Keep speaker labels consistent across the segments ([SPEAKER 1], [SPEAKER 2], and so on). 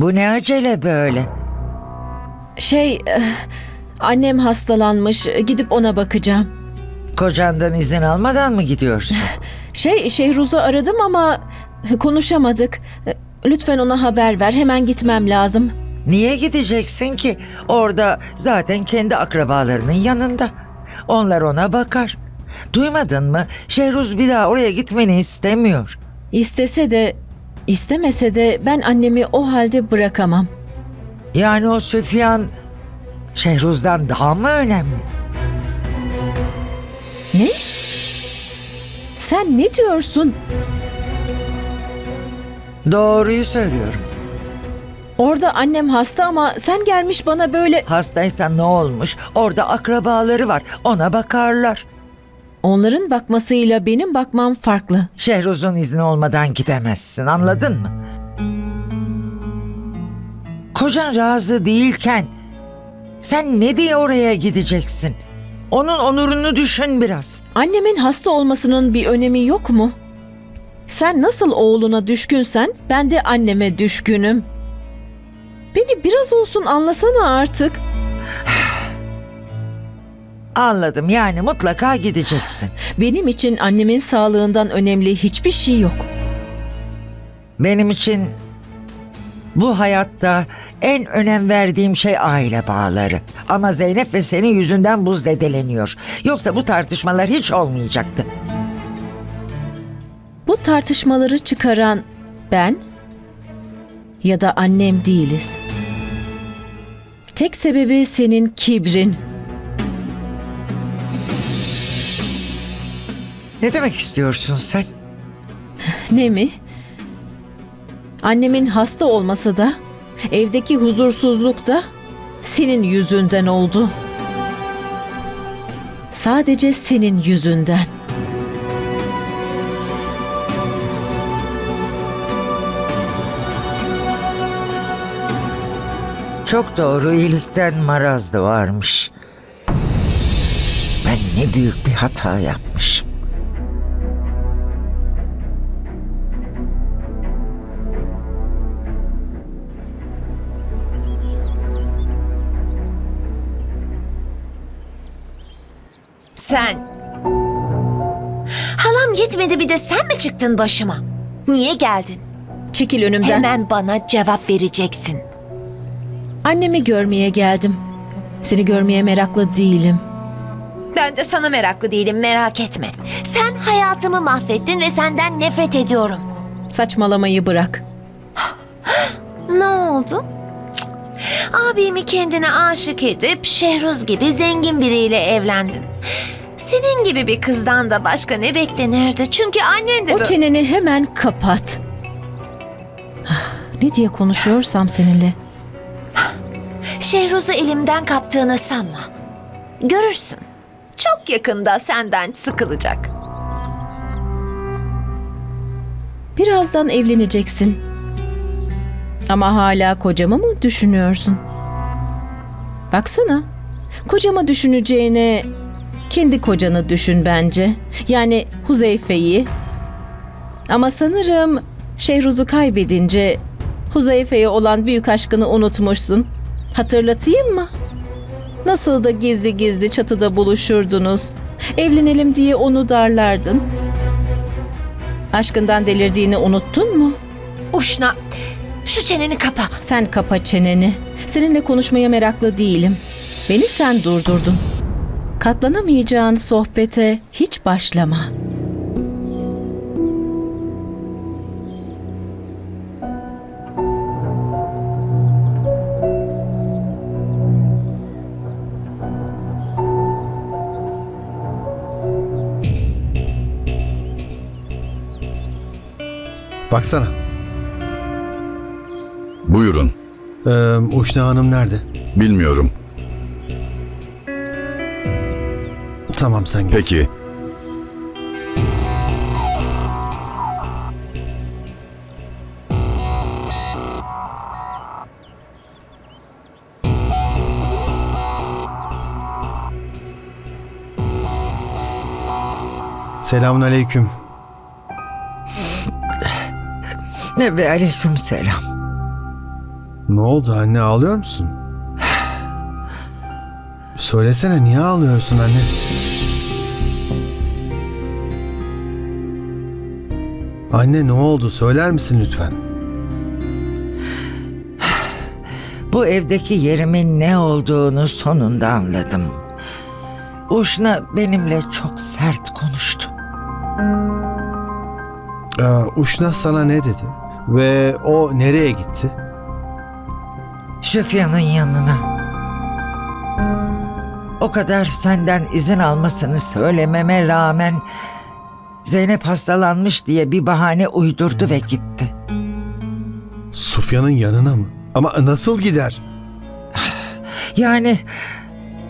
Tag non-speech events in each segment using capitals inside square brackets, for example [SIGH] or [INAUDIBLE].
[SPEAKER 1] Bu ne acele böyle?
[SPEAKER 2] Şey, eh, annem hastalanmış. Gidip ona bakacağım.
[SPEAKER 1] Kocandan izin almadan mı gidiyorsun? [LAUGHS]
[SPEAKER 2] Şey, Şehruz'u aradım ama konuşamadık. Lütfen ona haber ver. Hemen gitmem lazım.
[SPEAKER 1] Niye gideceksin ki? Orada zaten kendi akrabalarının yanında. Onlar ona bakar. Duymadın mı? Şehruz bir daha oraya gitmeni istemiyor.
[SPEAKER 2] İstese de, istemese de ben annemi o halde bırakamam.
[SPEAKER 1] Yani o Süfyan Şehruz'dan daha mı önemli?
[SPEAKER 2] Ne? Sen ne diyorsun?
[SPEAKER 1] Doğruyu söylüyorum.
[SPEAKER 2] Orada annem hasta ama sen gelmiş bana böyle...
[SPEAKER 1] Hastaysa ne olmuş? Orada akrabaları var. Ona bakarlar.
[SPEAKER 2] Onların bakmasıyla benim bakmam farklı.
[SPEAKER 1] Şehruz'un izni olmadan gidemezsin. Anladın mı? Kocan razı değilken sen ne diye oraya gideceksin? Onun onurunu düşün biraz.
[SPEAKER 2] Annemin hasta olmasının bir önemi yok mu? Sen nasıl oğluna düşkünsen ben de anneme düşkünüm. Beni biraz olsun anlasana artık.
[SPEAKER 1] Anladım yani mutlaka gideceksin.
[SPEAKER 2] Benim için annemin sağlığından önemli hiçbir şey yok.
[SPEAKER 1] Benim için bu hayatta en önem verdiğim şey aile bağları. Ama Zeynep ve senin yüzünden bu zedeleniyor. Yoksa bu tartışmalar hiç olmayacaktı.
[SPEAKER 2] Bu tartışmaları çıkaran ben ya da annem değiliz. Tek sebebi senin kibrin.
[SPEAKER 1] Ne demek istiyorsun sen?
[SPEAKER 2] Ne mi? Annemin hasta olması da, evdeki huzursuzluk da senin yüzünden oldu. Sadece senin yüzünden.
[SPEAKER 1] Çok doğru iyilikten maraz da varmış. Ben ne büyük bir hata yapmışım.
[SPEAKER 3] Sen. Halam gitmedi bir de sen mi çıktın başıma? Niye geldin?
[SPEAKER 2] Çekil önümden.
[SPEAKER 3] Hemen bana cevap vereceksin.
[SPEAKER 2] Annemi görmeye geldim. Seni görmeye meraklı değilim.
[SPEAKER 3] Ben de sana meraklı değilim merak etme. Sen hayatımı mahvettin ve senden nefret ediyorum.
[SPEAKER 2] Saçmalamayı bırak. [GASPS]
[SPEAKER 3] Ne oldu? Abimi kendine aşık edip Şehruz gibi zengin biriyle evlendin. Senin gibi bir kızdan da başka ne beklenirdi? Çünkü annen de
[SPEAKER 2] O
[SPEAKER 3] böyle...
[SPEAKER 2] çeneni hemen kapat. Ah, Ne diye konuşuyorsam seninle.
[SPEAKER 3] Şehruz'u elimden kaptığını sanma. Görürsün. Çok yakında senden sıkılacak.
[SPEAKER 2] Birazdan evleneceksin. Ama hala kocamı mı düşünüyorsun? Baksana. Kocamı düşüneceğine kendi kocanı düşün bence. Yani Huzeyfe'yi. Ama sanırım Şehruz'u kaybedince Huzeyfe'ye olan büyük aşkını unutmuşsun. Hatırlatayım mı? Nasıl da gizli gizli çatıda buluşurdunuz. Evlenelim diye onu darlardın. Aşkından delirdiğini unuttun mu?
[SPEAKER 3] Uşna, şu çeneni kapa.
[SPEAKER 2] Sen kapa çeneni. Seninle konuşmaya meraklı değilim. Beni sen durdurdun. Katlanamayacağın sohbete hiç başlama.
[SPEAKER 4] Baksana.
[SPEAKER 5] Buyurun.
[SPEAKER 4] Ee, Uşna Hanım nerede?
[SPEAKER 5] Bilmiyorum.
[SPEAKER 4] Tamam sen git.
[SPEAKER 5] Peki.
[SPEAKER 4] Selamun aleyküm.
[SPEAKER 1] Ne be aleyküm selam.
[SPEAKER 4] Ne oldu anne ağlıyor musun? Söylesene niye ağlıyorsun anne? Anne ne oldu söyler misin lütfen?
[SPEAKER 1] Bu evdeki yerimin ne olduğunu sonunda anladım. Uşna benimle çok sert konuştu.
[SPEAKER 4] Aa, Uşna sana ne dedi? Ve o nereye gitti?
[SPEAKER 1] Şüfyan'ın yanına. O kadar senden izin almasını söylememe rağmen Zeynep hastalanmış diye bir bahane uydurdu ve gitti.
[SPEAKER 4] Sufyan'ın yanına mı? Ama nasıl gider?
[SPEAKER 1] Yani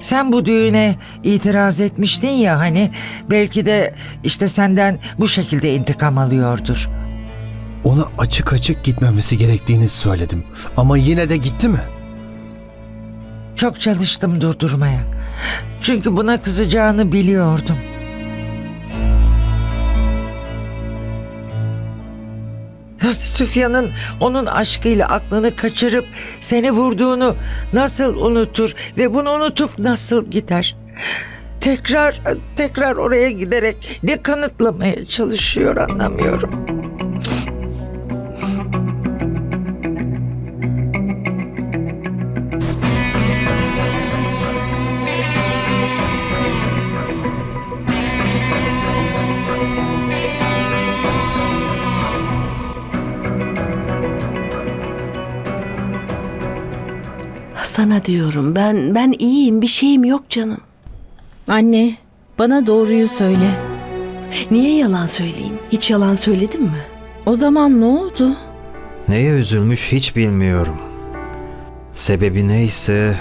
[SPEAKER 1] sen bu düğüne itiraz etmiştin ya hani belki de işte senden bu şekilde intikam alıyordur.
[SPEAKER 4] Ona açık açık gitmemesi gerektiğini söyledim. Ama yine de gitti mi?
[SPEAKER 1] Çok çalıştım durdurmaya. Çünkü buna kızacağını biliyordum. Süfyan'ın onun aşkıyla aklını kaçırıp seni vurduğunu nasıl unutur ve bunu unutup nasıl gider? Tekrar tekrar oraya giderek ne kanıtlamaya çalışıyor anlamıyorum.
[SPEAKER 5] Sana diyorum ben ben iyiyim bir şeyim yok canım.
[SPEAKER 2] Anne, bana doğruyu söyle.
[SPEAKER 5] Niye yalan söyleyeyim? Hiç yalan söyledim mi?
[SPEAKER 2] O zaman ne oldu?
[SPEAKER 6] Neye üzülmüş hiç bilmiyorum. Sebebi neyse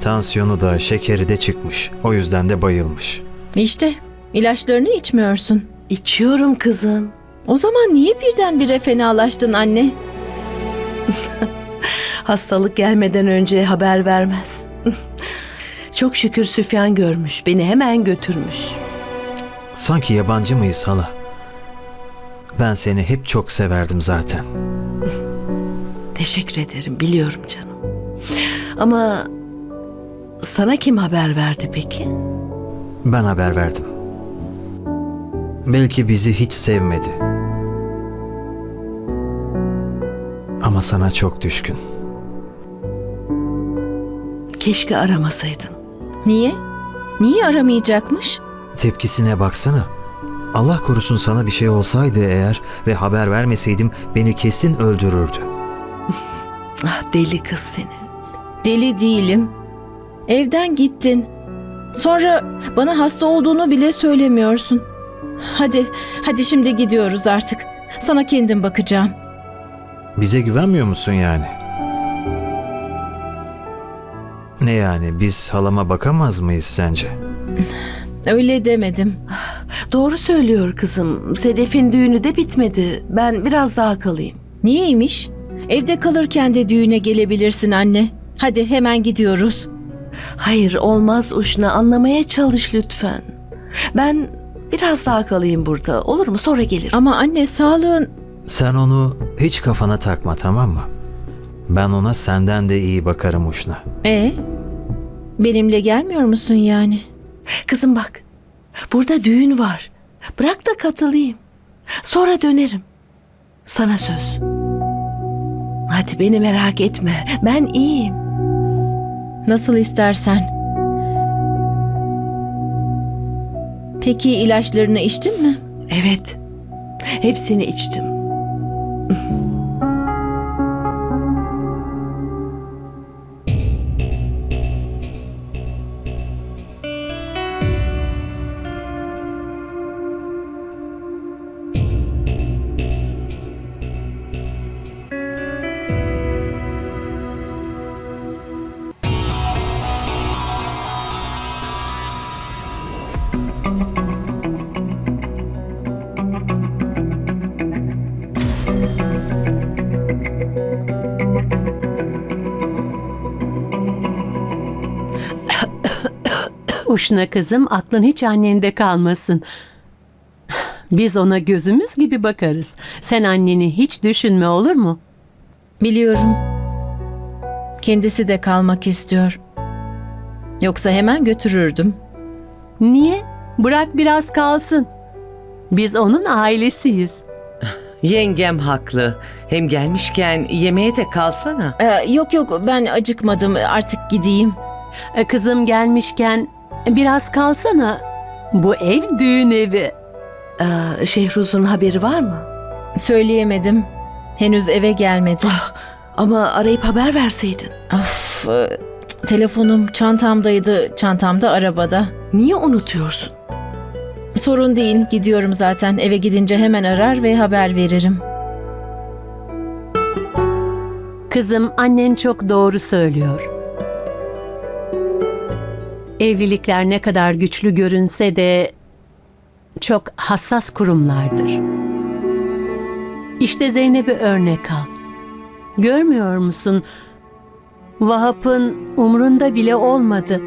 [SPEAKER 6] tansiyonu da şekeri de çıkmış. O yüzden de bayılmış.
[SPEAKER 2] İşte ilaçlarını içmiyorsun.
[SPEAKER 5] İçiyorum kızım.
[SPEAKER 2] O zaman niye birdenbire fenalaştın anne? [LAUGHS]
[SPEAKER 5] Hastalık gelmeden önce haber vermez. [LAUGHS] Çok şükür Süfyan görmüş. Beni hemen götürmüş.
[SPEAKER 6] Sanki yabancı mıyız hala? Ben seni hep çok severdim zaten. [LAUGHS]
[SPEAKER 5] Teşekkür ederim biliyorum canım. Ama sana kim haber verdi peki?
[SPEAKER 6] Ben haber verdim. Belki bizi hiç sevmedi. Ama sana çok düşkün.
[SPEAKER 5] Keşke aramasaydın.
[SPEAKER 2] Niye? Niye aramayacakmış?
[SPEAKER 6] Tepkisine baksana. Allah korusun sana bir şey olsaydı eğer ve haber vermeseydim beni kesin öldürürdü. [LAUGHS]
[SPEAKER 5] Ah deli kız seni.
[SPEAKER 2] Deli değilim. Evden gittin. Sonra bana hasta olduğunu bile söylemiyorsun. Hadi, hadi şimdi gidiyoruz artık. Sana kendim bakacağım.
[SPEAKER 6] Bize güvenmiyor musun yani? Ne yani biz halama bakamaz mıyız sence? [SIGHS]
[SPEAKER 2] Öyle demedim. [SIGHS]
[SPEAKER 5] Doğru söylüyor kızım. Sedef'in düğünü de bitmedi. Ben biraz daha kalayım.
[SPEAKER 2] Niyeymiş? Evde kalırken de düğüne gelebilirsin anne. Hadi hemen gidiyoruz.
[SPEAKER 5] Hayır olmaz Uşna anlamaya çalış lütfen. Ben biraz daha kalayım burada olur mu sonra gelirim.
[SPEAKER 2] Ama anne sağlığın...
[SPEAKER 6] Sen onu hiç kafana takma tamam mı? Ben ona senden de iyi bakarım Uşna.
[SPEAKER 2] E benimle gelmiyor musun yani?
[SPEAKER 5] Kızım bak burada düğün var. Bırak da katılayım. Sonra dönerim. Sana söz. Hadi beni merak etme. Ben iyiyim.
[SPEAKER 2] Nasıl istersen. Peki ilaçlarını içtin mi?
[SPEAKER 5] Evet. Hepsini içtim.
[SPEAKER 7] Uşna kızım aklın hiç annende kalmasın. Biz ona gözümüz gibi bakarız. Sen anneni hiç düşünme olur mu?
[SPEAKER 2] Biliyorum. Kendisi de kalmak istiyor. Yoksa hemen götürürdüm.
[SPEAKER 7] Niye? Bırak biraz kalsın. Biz onun ailesiyiz.
[SPEAKER 8] Yengem haklı. Hem gelmişken yemeğe de kalsana.
[SPEAKER 2] Ee, yok yok ben acıkmadım artık gideyim.
[SPEAKER 7] E, Kızım gelmişken biraz kalsana. Bu ev düğün evi.
[SPEAKER 5] Ee, Şehruz'un haberi var mı?
[SPEAKER 2] Söyleyemedim. Henüz eve gelmedi.
[SPEAKER 5] Ama arayıp haber verseydin.
[SPEAKER 2] Of, e, telefonum çantamdaydı. Çantamda arabada.
[SPEAKER 5] Niye unutuyorsun?
[SPEAKER 2] Sorun değil gidiyorum zaten. Eve gidince hemen arar ve haber veririm.
[SPEAKER 7] Kızım annen çok doğru söylüyor. Evlilikler ne kadar güçlü görünse de çok hassas kurumlardır. İşte Zeynep'i örnek al. Görmüyor musun? Vahap'ın umrunda bile olmadı.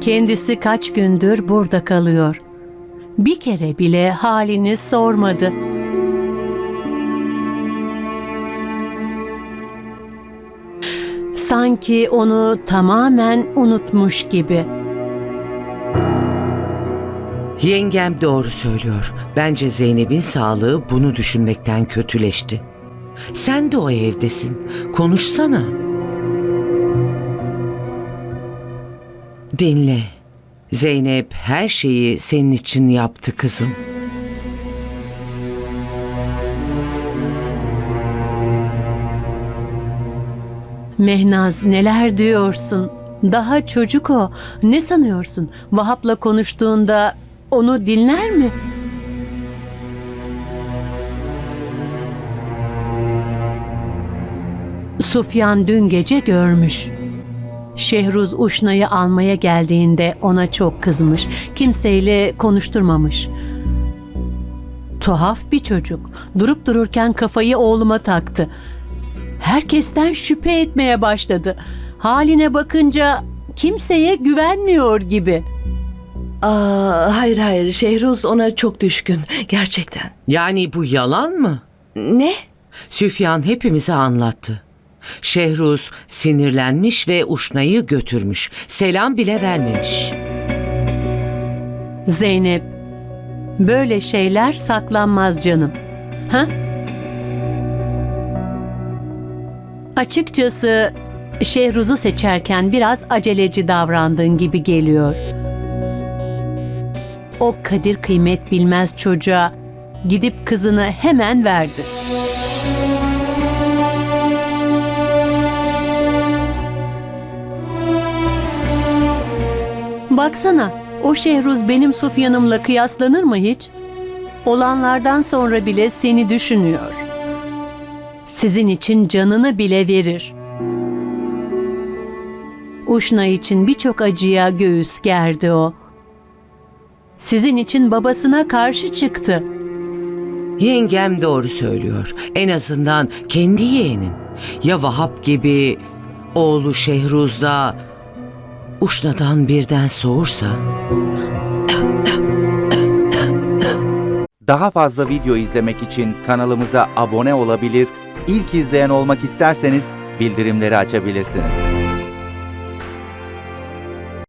[SPEAKER 7] Kendisi kaç gündür burada kalıyor. Bir kere bile halini sormadı. Sanki onu tamamen unutmuş gibi.
[SPEAKER 8] Yengem doğru söylüyor. Bence Zeynep'in sağlığı bunu düşünmekten kötüleşti. Sen de o evdesin. Konuşsana. Dinle. Zeynep her şeyi senin için yaptı kızım.
[SPEAKER 7] Mehnaz neler diyorsun? Daha çocuk o. Ne sanıyorsun? Vahap'la konuştuğunda onu dinler mi? Sufyan dün gece görmüş. Şehruz Uşna'yı almaya geldiğinde ona çok kızmış. Kimseyle konuşturmamış. Tuhaf bir çocuk. Durup dururken kafayı oğluma taktı. Herkesten şüphe etmeye başladı. Haline bakınca kimseye güvenmiyor gibi.
[SPEAKER 5] Aa, hayır hayır Şehruz ona çok düşkün. Gerçekten.
[SPEAKER 8] Yani bu yalan mı?
[SPEAKER 5] Ne?
[SPEAKER 8] Süfyan hepimize anlattı. Şehruz sinirlenmiş ve Uşna'yı götürmüş. Selam bile vermemiş.
[SPEAKER 7] Zeynep, böyle şeyler saklanmaz canım. Ha? Açıkçası Şehruz'u seçerken biraz aceleci davrandığın gibi geliyor. O kadir kıymet bilmez çocuğa gidip kızını hemen verdi. Baksana, o Şehruz benim Sufyan'ımla kıyaslanır mı hiç? Olanlardan sonra bile seni düşünüyor. Sizin için canını bile verir. Uşna için birçok acıya göğüs gerdi o. Sizin için babasına karşı çıktı.
[SPEAKER 8] Yengem doğru söylüyor. En azından kendi yeğenin. Ya Vahap gibi oğlu Şehruz'da Uşna'dan birden soğursa...
[SPEAKER 9] Daha fazla video izlemek için kanalımıza abone olabilir, ilk izleyen olmak isterseniz bildirimleri açabilirsiniz.